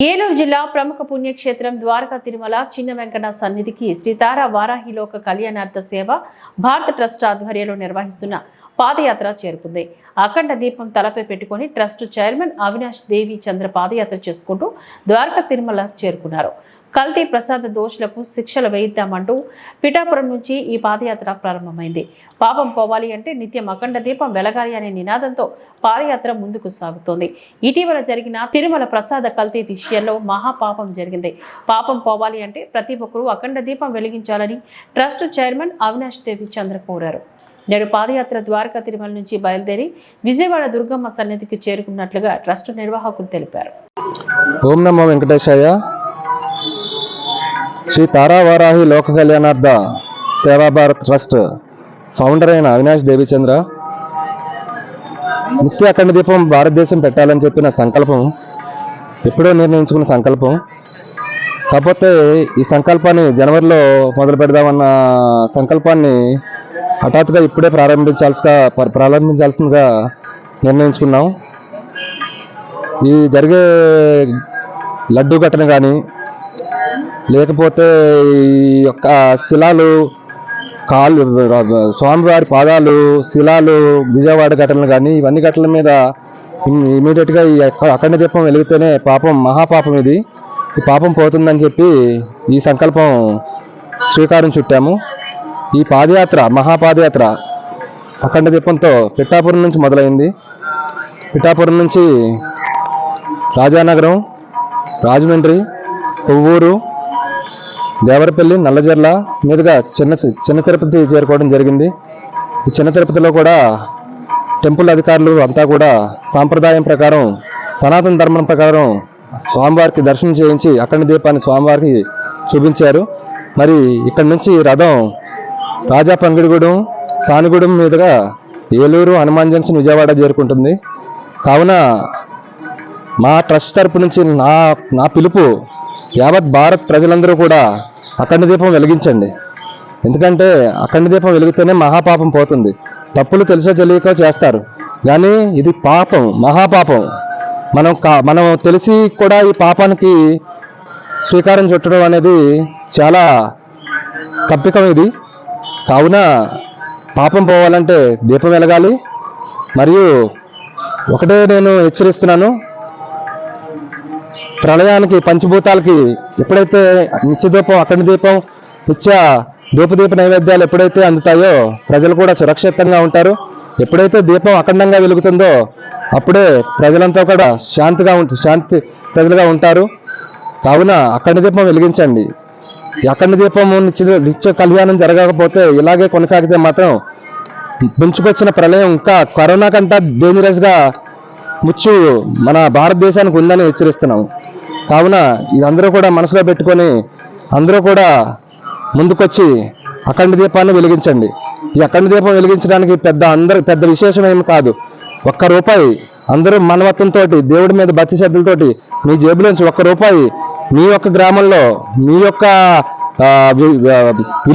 ఏలూరు జిల్లా ప్రముఖ పుణ్యక్షేత్రం ద్వారకా తిరుమల చిన్న వెంకన్న సన్నిధికి శ్రీతార వారాహిలోక కళ్యాణార్థ సేవ భారత ట్రస్ట్ ఆధ్వర్యంలో నిర్వహిస్తున్న పాదయాత్ర చేరుకుంది. అఖండ దీపం తలపై పెట్టుకొని ట్రస్ట్ చైర్మన్ అవినాష్ దేవి చంద్ర పాదయాత్ర చేసుకుంటూ ద్వారకా తిరుమల చేరుకున్నారు. కల్తీ ప్రసాద దోషులకు శిక్షలు వేయిద్దామంటూ పిఠాపురం నుంచి ఈ పాదయాత్ర ప్రారంభమైంది. పాపం పోవాలి అంటే నిత్యం అఖండ దీపం వెలగాలి అనే నినాదంతో పాదయాత్ర ముందుకు సాగుతోంది. ఇటీవల జరిగిన తిరుమల ప్రసాద కల్తీ విషయంలో మహాపాపం జరిగింది. పాపం పోవాలి అంటే ప్రతి ఒక్కరూ అఖండ దీపం వెలిగించాలని ట్రస్ట్ చైర్మన్ అవినాష్ దేవి చంద్ర కోరారు. నేడు పాదయాత్ర ద్వారకా తిరుమల నుంచి బయలుదేరి విజయవాడ దుర్గమ్మ సన్నిధికి చేరుకున్నట్లుగా ట్రస్ట్ నిర్వాహకులు తెలిపారు. ఓం నమో వెంకటేశాయ. శ్రీ తారావారాహి లోక కళ్యాణార్థ సేవా భారత్ ట్రస్ట్ ఫౌండర్ అయిన అవినాష్ దేవిచంద్ర నిత్య అఖండ దీపం భారతదేశం పెట్టాలని చెప్పిన సంకల్పం ఎప్పుడో నిర్ణయించుకున్న సంకల్పం. కాకపోతే ఈ సంకల్పాన్ని జనవరిలో మొదలు పెడదామన్న సంకల్పాన్ని హఠాత్తుగా ఇప్పుడే ప్రారంభించాల్సిగా ప్రారంభించాల్సిందిగా నిర్ణయించుకున్నాం. ఈ జరిగే లడ్డూ ఘటన కానీ లేకపోతే ఈ యొక్క శిలాలు కాళ్ళు స్వామివారి పాదాలు శిలాలు విజయవాడ ఘటనలు కానీ ఇవన్నీ ఘటనల మీద ఇమీడియట్గా ఈ అఖండ దీపం వెలిగితేనే పాపం మహాపాపం ఇది. ఈ పాపం పోతుందని చెప్పి ఈ సంకల్పం శ్రీకారం చుట్టాము. ఈ పాదయాత్ర మహాపాదయాత్ర అఖండ దీపంతో పిఠాపురం నుంచి మొదలైంది. పిఠాపురం నుంచి రాజానగరం రాజమండ్రి కొవ్వూరు దేవరపల్లి నల్లజర్ల మీదుగా చిన్న చిన్న తిరుపతి చేరుకోవడం జరిగింది. ఈ చిన్న తిరుపతిలో కూడా టెంపుల్ అధికారులు అంతా కూడా సాంప్రదాయం ప్రకారం సనాతన ధర్మం ప్రకారం స్వామివారికి దర్శనం చేయించి అఖండ దీపాన్ని స్వామివారికి చూపించారు. మరి ఇక్కడి నుంచి రథం రాజా పంగిడిగూడెం సానిగూడెం మీదుగా ఏలూరు హనుమాన్ జంక్షన్ విజయవాడ చేరుకుంటుంది. కావున మా ట్రస్ట్ తరపు నుంచి నా నా పిలుపు యావత్ భారత్ ప్రజలందరూ కూడా అఖండ దీపం వెలిగించండి. ఎందుకంటే అఖండ దీపం వెలిగితేనే మహాపాపం పోతుంది. తప్పులు తెలుసో తెలియకో చేస్తారు. కానీ ఇది పాపం మహాపాపం. మనం కా మనం తెలిసి కూడా ఈ పాపానికి శ్రీకారం చుట్టడం అనేది చాలా తప్పికం ఇది. కావున పాపం పోవాలంటే దీపం వెలగాలి. మరియు ఒకటే నేను హెచ్చరిస్తున్నాను. ప్రళయానికి పంచభూతాలకి ఎప్పుడైతే నిత్యదీపం అఖండ దీపం నిత్య దీపదీప నైవేద్యాలు ఎప్పుడైతే అందుతాయో ప్రజలు కూడా సురక్షితంగా ఉంటారు. ఎప్పుడైతే దీపం అఖండంగా వెలుగుతుందో అప్పుడే ప్రజలంతా కూడా శాంతిగా ఉంటుంది శాంతి ప్రజలుగా ఉంటారు. కావున అఖండ దీపం వెలిగించండి. అఖండ దీపం నిత్య నిత్య కళ్యాణం జరగకపోతే ఇలాగే కొనసాగితే మాత్రం పెంచుకొచ్చిన ప్రళయం ఇంకా కరోనా కంటే డేంజరస్గా ముచ్చు మన భారతదేశానికి ఉందని హెచ్చరిస్తున్నాం కావున ఇదందరూ కూడా మనసులో పెట్టుకొని అందరూ కూడా ముందుకొచ్చి అఖండ దీపాన్ని వెలిగించండి. ఈ అఖండ దీపం వెలిగించడానికి పెద్ద అందరు పెద్ద విశేషం ఏమి కాదు. ఒక్క రూపాయి అందరూ మనవత్వంతో దేవుడి మీద భక్తి శ్రద్ధలతోటి మీ జేబులోంచి ఒక్క రూపాయి మీ యొక్క గ్రామంలో మీ యొక్క